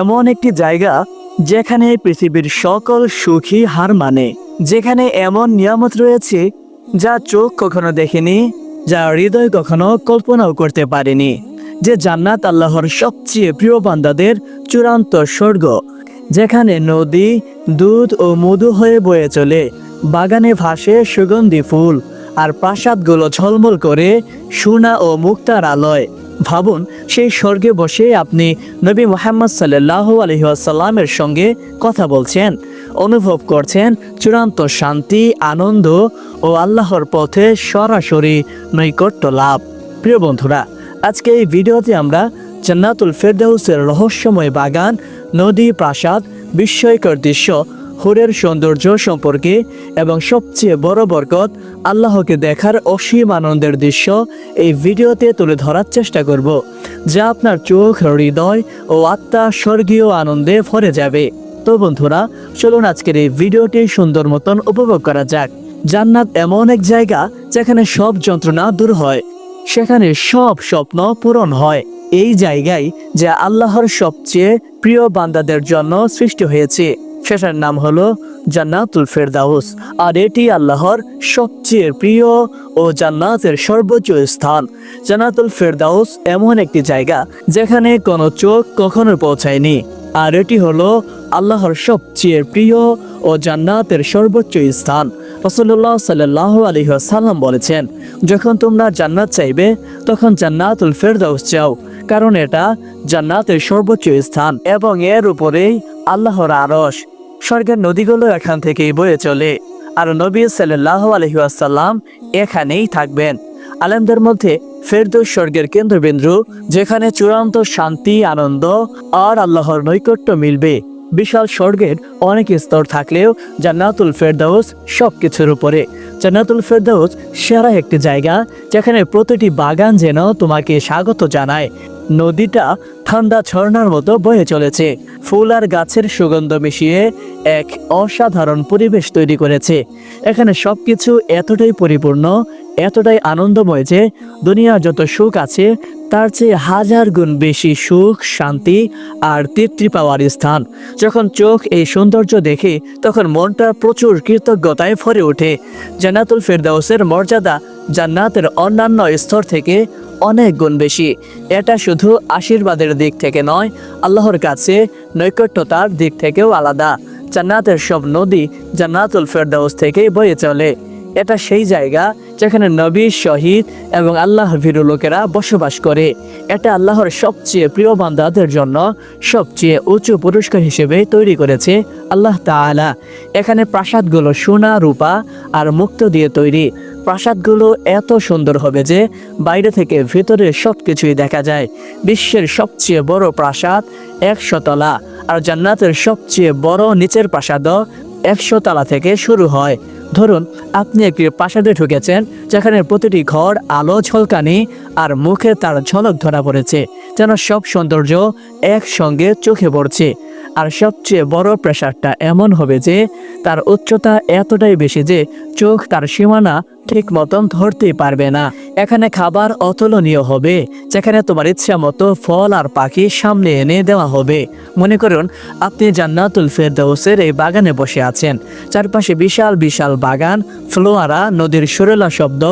এমন একটি জায়গা যেখানে পৃথিবীর সকল সুখী হার মানে যেখানে এমন নিয়ামত রয়েছে যা চোখ কখনো দেখেনি, যা হৃদয় কখনো কল্পনাও করতে পারেনি, যে জান্নাত আল্লাহর সবচেয়ে প্রিয় বান্দাদের চূড়ান্ত স্বর্গ, যেখানে নদী, দুধ ও মধু হয়ে বয়ে চলে, বাগানে ভাসে সুগন্ধি ফুল, আর প্রাসাদগুলো ঝলমল করে সোনা ও মুক্তার আলয়। ভাবুন, সেই স্বর্গে বসে আপনি নবী মোহাম্মদ সাল্লাহ আলহিহাসাল্লামের সঙ্গে কথা বলছেন, অনুভব করছেন চূড়ান্ত শান্তি, আনন্দ ও আল্লাহর পথে সরাসরি নৈকট্য লাভ। প্রিয় বন্ধুরা, আজকে এই ভিডিওতে আমরা জান্নাতুল ফেরদাউসের রহস্যময় বাগান, নদী প্রাসাদ, বিস্ময়কর দৃশ্য হুরের সৌন্দর্য সম্পর্কে এবং সবচেয়ে বড় বরকত আল্লাহকে দেখার অসীম আনন্দের দৃশ্য এই ভিডিওতে তুলে ধরার চেষ্টা করব, যা আপনার চোখ, হৃদয় ও আত্মা স্বর্গীয় আনন্দে ভরে যাবে। তো বন্ধুরা, চলুন আজকের এই ভিডিওটি সুন্দর মতন উপভোগ করা যাক। জান্নাত এমন এক জায়গা যেখানে সব যন্ত্রণা দূর হয়, সেখানে সব স্বপ্ন পূরণ হয়। এই জায়গায় যা আল্লাহর সবচেয়ে প্রিয় বান্দাদের জন্য সৃষ্টি হয়েছে। সেটার নাম হলো জান্নাতুল ফেরদাউস। আর এটি আল্লাহর সবচেয়ে প্রিয় ও জান্নাতের সর্বোচ্চ স্থান। জান্নাতুল ফেরদাউস এমন একটি জায়গা যেখানে কোনো চোখ কখনো পৌঁছায়নি। আর এটি হলো আল্লাহর সবচেয়ে প্রিয় ও জান্নাতের সর্বোচ্চ স্থান। রসল্লাহ সাল্লাহ আলহিহাসাল্লাম বলেছেন, যখন তোমরা জান্নাত চাইবে, তখন জান্নাতুল ফেরদাউস চাও, কারণ এটা জান্নাতের সর্বোচ্চ স্থান এবং এর উপরেই আল্লাহর আরশ। স্বর্গের নদীগুলো এখান থেকেই বয়ে চলে। আর নবী সাল্লাহ আলহিহাসাল্লাম এখানেই থাকবেন। আলেমদের মধ্যে ফেরদৌস স্বর্গের কেন্দ্রবিন্দু, যেখানে চূড়ান্ত শান্তি, আনন্দ আর আল্লাহর নৈকট্য মিলবে। বিশাল স্বর্গের অনেক স্তর থাকলেও জান্নাতুল ফেরদাউস সব কিছুর উপরে। জান্নাতুল ফেরদাউস সেরা একটি জায়গা, যেখানে প্রতিটি বাগান যেন তোমাকে স্বাগত জানায়। নদীটা ঠান্ডা ঝর্ণার মতো বয়ে চলেছে। ফুল আর গাছের সুগন্ধ মিশিয়ে এক অসাধারণ পরিবেশ তৈরি করেছে। এখানে সবকিছু এতটাই পরিপূর্ণ এতটাই আনন্দময় যে দুনিয়ার যত সুখ আছে, তার চেয়ে হাজার গুণ বেশি সুখ, শান্তি আর তৃপ্তি পাওয়ার স্থান। যখন চোখ এই সৌন্দর্য দেখে, তখন মনটা প্রচুর কৃতজ্ঞতায় ভরে ওঠে। জান্নাতুল ফেরদাউসের মর্যাদা জান্নাতের অন্যান্য স্তর থেকে অনেক গুণ বেশি। এটা শুধু আশীর্বাদের দিক থেকে নয়, আল্লাহর কাছে নৈকট্যতার দিক থেকেও আলাদা। জান্নাতের সব নদী জান্নাতুল ফেরদাউস থেকেই বয়ে চলে। এটা সেই জায়গা যেখানে নবী শহীদ এবং আল্লাহ ভীরু লোকেরা বসবাস করে। এটা আল্লাহর সবচেয়ে প্রিয় বান্দাদের জন্য সবচেয়ে উঁচু পুরস্কার হিসেবে তৈরি করেছে আল্লাহ তাআলা। এখানে প্রাসাদগুলো সোনা, রূপা আর মুক্ত দিয়ে তৈরি। প্রাসাদগুলো এত সুন্দর হবে যে বাইরে থেকে ভেতরে সব কিছুই দেখা যায়। বিশ্বের সবচেয়ে বড় প্রাসাদ একশো তলা আর জান্নাতের সবচেয়ে বড় নিচের প্রাসাদও একশো তলা থেকে শুরু হয়। ধরুন, আপনি একটি প্রাসাদে ঢুকেছেন, যেখানে প্রতিটি ঘর, আলো, ঝলকানি আর মুখে তার ঝলক ধরা পড়েছে, যেন সব সৌন্দর্য একসঙ্গে চোখে পড়ছে। আর সবচেয়ে বড় প্রেশারটা এমন হবে যে, তার উচ্চতা এতটাই বেশি যে, চোখ তার সীমানা ঠিক মতন ধরতে পারবে না। এখানে খাবার অতুলনীয় হবে, যেখানে তোমার ইচ্ছা মতো ফল আর পাখি সামনে এনে দেওয়া হবে। মনে করুন, আপনি জান্নাতুল ফেরদৌসের এই বাগানে বসে আছেন। চারপাশে বিশাল বিশাল বাগান, ফ্লোয়ারা, নদীর সুরেলা শব্দ,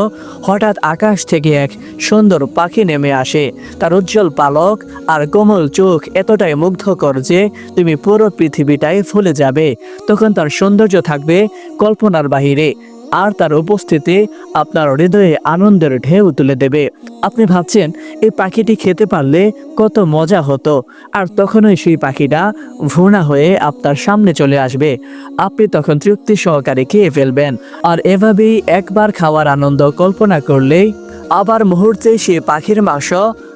হঠাৎ আকাশ থেকে এক সুন্দর পাখি নেমে আসে। তার উজ্জ্বল পালক আর কোমল চোখ এতটাই মুগ্ধকর যে তুমি পুরো পৃথিবীটাই ভুলে যাবে। তখন তার সৌন্দর্য থাকবে কল্পনার বাহিরে। আর তার উপস্থিতি আপনার হৃদয়ে আনন্দের ঢেউ তুলে দেবে। আপনি ভাবছেন, এই পাখিটি খেতে পারলে কত মজা হতো, আর তখনই সেই পাখিটা ভুনা হয়ে আপনার সামনে চলে আসবে। আপনি তখন তৃপ্তি সহকারে খেয়ে ফেলবেন, আর এভাবেই একবার খাওয়ার আনন্দ কল্পনা করলেই আবার মুহূর্তে সেই পাখির মাংস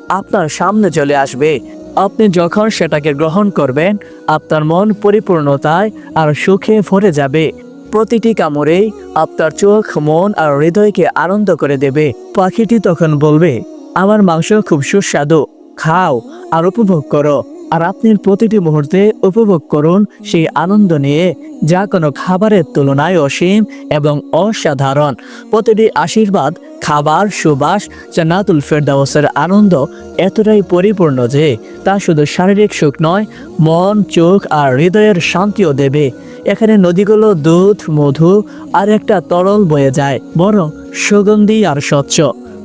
আপনার সামনে চলে আসবে। আপনি যখন সেটাকে গ্রহণ করবেন, আপনার মন পরিপূর্ণতায় আর সুখে ভরে যাবে। প্রতিটি কামড়েই আপনার চোখ, মন আর হৃদয়কে আনন্দ করে দেবে। পাখিটি তখন বলবে, আমার মাংস খুব সুস্বাদু। খাও আর উপভোগ করো। আর আপনি প্রতিটি মুহূর্তে উপভোগ করুন সেই আনন্দ নিয়ে, যা কোনো খাবারের তুলনায় অসীম এবং অসাধারণ। প্রতিটি আশীর্বাদ, খাবার, সুবাস, জান্নাতুল ফেরদাউসের আনন্দ এতটাই পরিপূর্ণ যে, তা শুধু শারীরিক সুখ নয়, মন, চোখ আর হৃদয়ের শান্তিও দেবে। এখানে নদীগুলো দুধ, মধু আর একটা তরল বয়ে যায়, বরং সুগন্ধি আর স্বচ্ছ।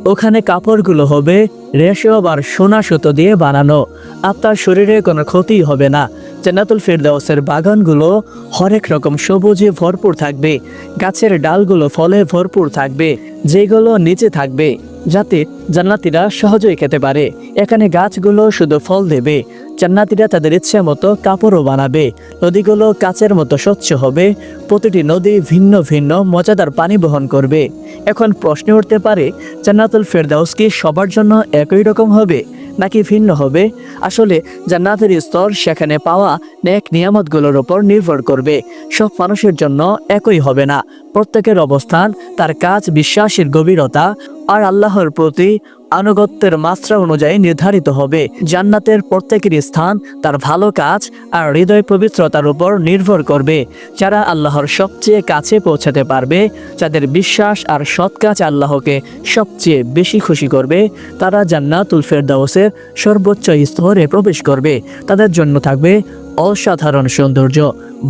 ওখানে কাপড়গুলো হবে, রেশম আর সোনা সুতো দিয়ে বানানো। আপনার শরীরে কোনো ক্ষতি হবে না। জান্নাতুল ফেরদাউসের বাগানগুলো হরেক রকম সবুজে ভরপুর থাকবে। গাছের ডালগুলো ফলে ভরপুর থাকবে, যেগুলো নিচে থাকবে, যাতে জান্নাতিরা সহজেই খেতে পারে। এখানে গাছগুলো শুধু ফল দেবে জান্নাতিরা তাদের ইচ্ছে মতো কাপড়ও বানাবে। নদীগুলো কাচের মতো স্বচ্ছ হবে। প্রতিটি নদী ভিন্ন ভিন্ন মজাদার পানি বহন করবে। এখন প্রশ্ন উঠতে পারে, জান্নাতুল ফেরদাউস কি সবার জন্য একই রকম হবে, নাকি ভিন্ন হবে? আসলে জান্নাতের স্তর সেখানে পাওয়া নেক নিয়ামতগুলোর ওপর নির্ভর করবে। সব মানুষের জন্য একই হবে না। প্রত্যেকের অবস্থান, তার কাজ, বিশ্বাসের গভীরতা আর আল্লাহর প্রতি আনুগত্যের মাত্রা অনুযায়ী নির্ধারিত হবে। জান্নাতের প্রত্যেকের স্থান তার ভালো কাজ আর হৃদয় পবিত্রতার উপর নির্ভর করবে। যারা আল্লাহর সবচেয়ে কাছে পৌঁছাতে পারবে, যাদের বিশ্বাস আর সৎ কাজ আল্লাহকে সবচেয়ে বেশি খুশি করবে, তারা জান্নাতুল ফেরদাউসের সর্বোচ্চ স্তরে প্রবেশ করবে। তাদের জন্য থাকবে অসাধারণ সৌন্দর্য,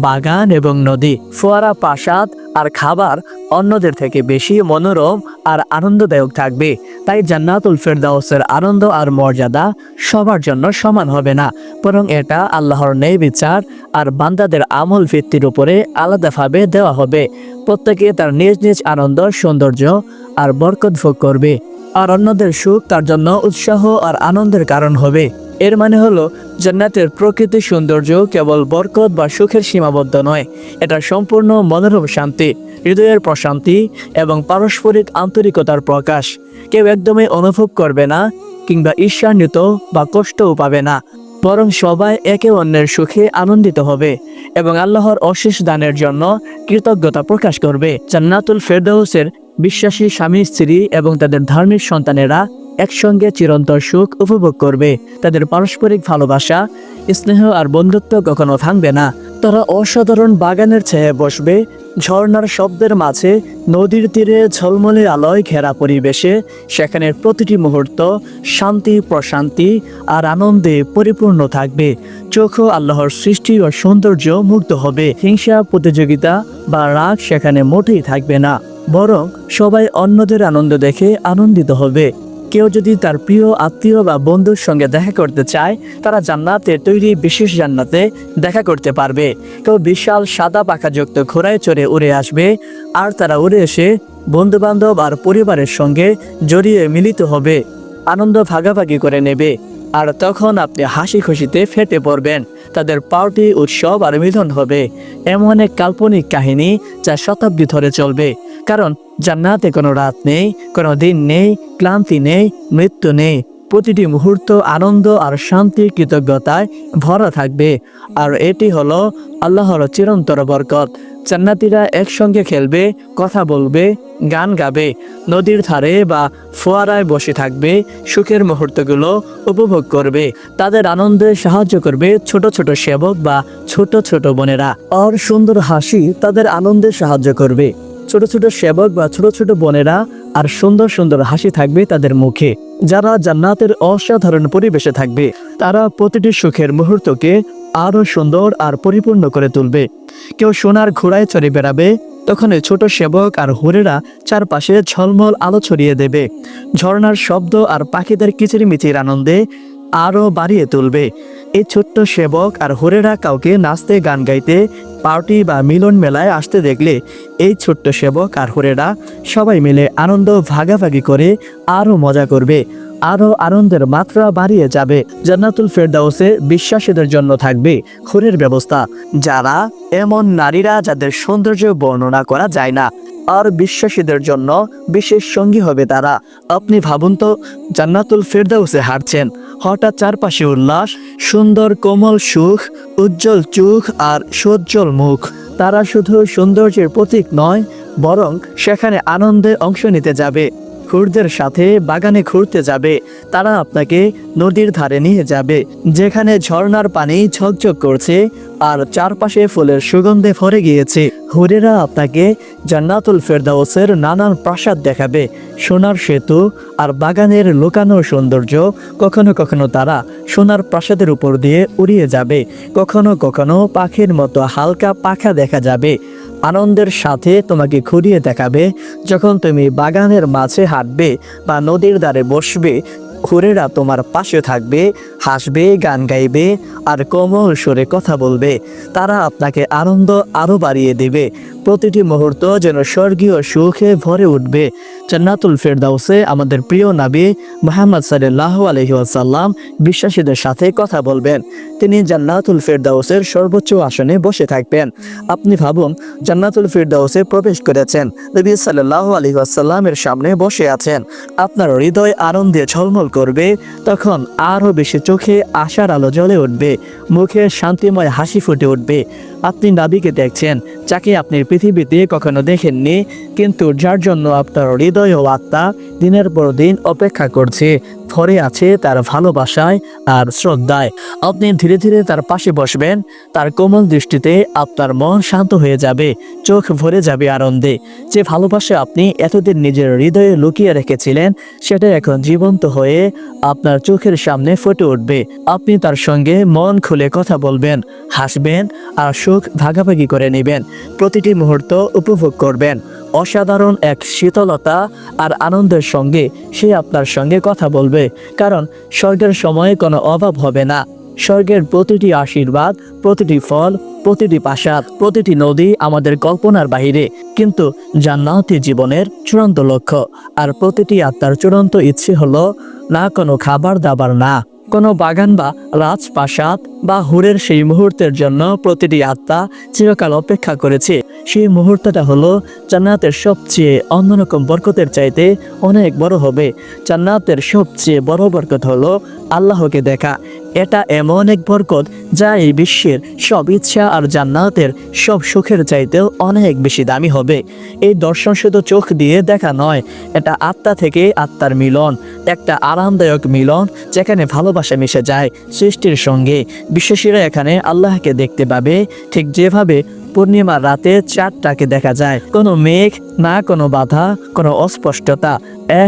বাগান এবং নদী, ফোয়ারা, প্রাসাদ আর খাবার অন্যদের থেকে বেশি মনোরম আর আনন্দদায়ক থাকবে। তাই জান্নাতুল ফেরদাউসের আনন্দ আর মর্যাদা সবার জন্য সমান হবে না, বরং এটা আল্লাহর ন্যায় বিচার আর বান্দাদের আমল ভিত্তির উপরে আলাদাভাবে দেওয়া হবে। প্রত্যেকে তার নিজ নিজ আনন্দ, সৌন্দর্য আর বরকত ভোগ করবে, আর অন্যদের সুখ তার জন্য উৎসাহ আর আনন্দের কারণ হবে। এর মানে হলো, জান্নাতের প্রকৃতি সৌন্দর্য কেবল বরকত বা সুখের সীমাবদ্ধ নয়, এটা সম্পূর্ণ মনোরম শান্তি, হৃদয়ের প্রশান্তি এবং পারস্পরিক আন্তরিকতার প্রকাশ। কেউ একদমই অনুভব করবে না কিংবা ঈর্ষান্বিত বা কষ্টও পাবে না, বরং সবাই একে অন্যের সুখে আনন্দিত হবে এবং আল্লাহর অশেষ দানের জন্য কৃতজ্ঞতা প্রকাশ করবে। জান্নাতুল ফেরদৌসের বিশ্বাসী স্বামী, স্ত্রী এবং তাদের ধার্মিক সন্তানেরা একসঙ্গে চিরন্তর সুখ উপভোগ করবে। তাদের পারস্পরিক ভালোবাসা, স্নেহ আর বন্ধুত্ব কখনো ভাঙবে না। তারা অসাধারণ বাগানের ছায়া বসবে, ঝর্ণার শব্দের মাঝে, নদীর তীরে ঝলমলে আলোয় ঘেরা পরিবেশে। সেখানের প্রতিটি মুহূর্ত শান্তি, প্রশান্তি আর আনন্দে পরিপূর্ণ থাকবে। চোখও আল্লাহর সৃষ্টি ও সৌন্দর্য মুগ্ধ হবে। হিংসা, প্রতিযোগিতা বা রাগ সেখানে মোটেই থাকবে না। বরং সবাই অন্যদের আনন্দ দেখে আনন্দিত হবে। কেউ যদি তার প্রিয় আত্মীয় বা বন্ধুর সঙ্গে দেখা করতে চায়, তারা জান্নাতে তৈরি বিশেষ জান্নাতে দেখা করতে পারবে। কেউ বিশাল সাদা পাখাযুক্ত ঘোড়ায় চড়ে উড়ে আসবে, আর তারা উড়ে এসে বন্ধু বান্ধব আর পরিবারের সঙ্গে জড়িয়ে মিলিত হবে। আনন্দ ভাগাভাগি করে নেবে, আর তখন আপনি হাসি খুশিতে ফেটে পড়বেন। তাদের পার্টি, উৎসব আর মিলন হবে। এমন এক কাল্পনিক কাহিনী যা শতাব্দী ধরে চলবে। কারণ জান্নাতে কোনো রাত নেই, কোনো দিন নেই, ক্লান্তি নেই, মৃত্যু নেই। প্রতিটি মুহূর্ত আনন্দ আর শান্তি, কৃতজ্ঞতায় ভরা থাকবে। আর এটি হলো আল্লাহর চিরন্তর বরকত। জান্নাতিরা একসঙ্গে খেলবে, কথা বলবে, গান গাবে, নদীর ধারে বা ফোয়ারায় বসে থাকবে, সুখের মুহূর্তগুলো উপভোগ করবে, তাদের আনন্দে সাহায্য করবে ছোট ছোট সেবক বা ছোট ছোট বোনেরা। আর সুন্দর হাসি তাদের আনন্দে সাহায্য করবে। ছোট ছোট সেবক বা ছোট ছোট বোনেরা আর সুন্দর সুন্দর হাসি থাকবে তাদের মুখে। যারা জান্নাতের অসাধারণ পরিবেশে থাকবে, তারা প্রতিটি সুখের মুহূর্তকে আরও সুন্দর আর পরিপূর্ণ করে তুলবে। কেউ সোনার ঘোড়ায় চড়ে বেড়াবে তখন ছোট সেবক আর হুরেরা চারপাশে ঝলমল আলো ছড়িয়ে দেবে। ঝর্ণার শব্দ আর পাখিদের কিচিরমিচির আনন্দে আরও বাড়িয়ে তুলবে। এই ছোট্ট সেবক আর হুরেরা কাউকে নাচতে, গান গাইতে, পার্টি বা মিলন মেলায় আসতে দেখলে এই ছোট্ট সেবক আর হুরেরা সবাই মিলে আনন্দ ভাগাভাগি করে আরও মজা করবে। আরও আনন্দের মাত্রা বাড়িয়ে যাবে। জান্নাতুল ফেরদাউসে বিশ্বাসীদের জন্য থাকবে খুরের ব্যবস্থা। যারা এমন নারীরা যাদের সৌন্দর্য বর্ণনা করা যায় না, আর বিশ্বাসীদের জন্য বিশেষ সঙ্গী হবে তারা। আপনি ভাবুন তো, জান্নাতুল ফেরদাউসে হাঁটছেন। হঠাৎ চারপাশে উল্লাস, সুন্দর কোমল সুখ, উজ্জ্বল চোখ আর সজ্জল মুখ। তারা শুধু সৌন্দর্যের প্রতীক নয়, বরং সেখানে আনন্দে অংশ নিতে যাবে। হুরদের সাথে বাগানে ঘুরতে যাবে। তারা আপনাকে নদীর ধারে নিয়ে যাবে, যেখানে ঝর্ণার পানি ঝকঝক করছে আর চারপাশে ফুলের সুগন্ধে ভরে গিয়েছে। হুরেরা আপনাকে জান্নাতুল ফেরদাউসের নানান প্রাসাদ দেখাবে, সোনার সেতু আর বাগানের লুকানো সৌন্দর্য। কখনো কখনো তারা সোনার প্রাসাদের উপর দিয়ে উড়িয়ে যাবে, কখনো কখনো পাখির মতো হালকা পাখা দেখা যাবে। আনন্দের সাথে তোমাকে ঘুরিয়ে দেখাবে। যখন তুমি বাগানের মাঝে হাঁটবে বা নদীর দ্বারে বসবে খুরেরা তোমার পাশে থাকবে, হাসবে, গান গাইবে আর কোমল সুরে কথা বলবে। তারা আপনাকে আনন্দ আরও বাড়িয়ে দেবে। প্রতিটি মুহূর্ত যেন স্বর্গীয় সুখে ভরে উঠবে। জান্নাতুল ফেরদাউসে আমাদের প্রিয় নাবী মোহাম্মদ সাল্লাহ আলহি আসাল্লাম বিশ্বাসীদের সাথে কথা বলবেন। তিনি জান্নাতুল ফেরদাউসের সর্বোচ্চ আসনে বসে থাকবেন। আপনি ভাবুন, জান্নাতুল ফেরদাউসে প্রবেশ করেছেন, নবী সাল্লাহ আলহি আসাল্লামের সামনে বসে আছেন। আপনার হৃদয় আনন্দে ঝলমল করবে, তখন আরও বেশি চোখে আশার আলো জ্বলে উঠবে, মুখে শান্তিময় হাসি ফুটে উঠবে আপনি নাবিকে দেখছেন, যাকে আপনি পৃথিবীতে কখনো দেখেননি, কিন্তু যার জন্য আপনার হৃদয় ও আত্মা দিনের পর দিন অপেক্ষা করছে। ভরে আছে তার ভালোবাসায় আর শ্রদ্ধায়। আপনি ধীরে ধীরে তার পাশে বসবেন, তার কোমল দৃষ্টিতে আপনার মন শান্ত হয়ে যাবে, চোখ ভরে যাবে আনন্দে। যে ভালোবাসা আপনি এতদিন নিজের হৃদয়ে লুকিয়ে রেখেছিলেন, সেটা এখন জীবন্ত হয়ে আপনার চোখের সামনে ফুটে উঠবে। আপনি তার সঙ্গে মন খুলে কথা বলবেন, হাসবেন আর সুখ ভাগাভাগি করে নেবেন। প্রতিটি মুহূর্ত উপভোগ করবেন। অসাধারণ এক শীতলতা আর আনন্দের সঙ্গে সে আপনার সঙ্গে কথা বলবে, কারণ স্বর্গের সময়ে কোনো অভাব হবে না। স্বর্গের প্রতিটি আশীর্বাদ, প্রতিটি ফল, প্রতিটি প্রাসাদ, প্রতিটি নদী আমাদের কল্পনার বাহিরে, কিন্তু জান্নাতি জীবনের চূড়ান্ত লক্ষ্য। আর প্রতিটি আত্মার চূড়ান্ত ইচ্ছে হলো, না কোনো খাবার দাবার না। কোনো বাগান বা রাজপ্রাসাদ বা হুরের সেই মুহূর্তের জন্য প্রতিটি আত্মা চিরকাল অপেক্ষা করেছে। সেই মুহূর্তটা হলো চান্নাতের সবচেয়ে অন্যরকম বরকতের চাইতে অনেক বড় হবে। চান্নাতের সবচেয়ে বড় বরকত হলো আল্লাহকে দেখা। এটা এমন এক বরকত যা এই বিশ্বের সব ইচ্ছা আর জান্নাতের সব সুখের চাইতেও অনেক বেশি দামি হবে। এই দর্শন শুধু চোখ দিয়ে দেখা নয়, এটা আত্মা থেকে আত্মার মিলন, একটা আরামদায়ক মিলন যেখানে ভালোবাসা মিশে যায় সৃষ্টির সঙ্গে। বিশ্বাসীরা এখানে আল্লাহকে দেখতে পাবে। ঠিক যেভাবে পূর্ণিমার রাতে চাঁদটাকে দেখা যায়, কোনো মেঘ না কোনো বাধা, কোনো অস্পষ্টতা,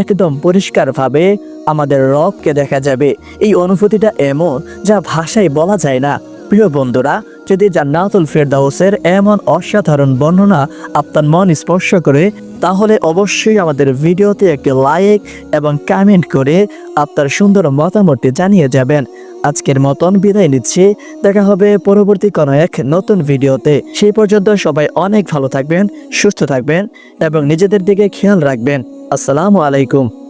একদম পরিষ্কারভাবে আমাদের রবকে দেখা যাবে। এই অনুভূতিটা এমন যা ভাষায় বলা যায় না। প্রিয় বন্ধুরা, যদি জান্নাতুল ফেরদাউসের এমন অসাধারণ বর্ণনা আপনার মন স্পর্শ করে, তাহলে অবশ্যই আমাদের ভিডিওতে একটি লাইক এবং কমেন্ট করে আপনার সুন্দর মতামতটি জানিয়ে যাবেন। আজকের মতন বিদায় নিচ্ছি। দেখা হবে পরবর্তী কোনো এক নতুন ভিডিওতে। সেই পর্যন্ত সবাই অনেক ভালো থাকবেন, সুস্থ থাকবেন এবং নিজেদের দিকে খেয়াল রাখবেন। আসসালামু আলাইকুম।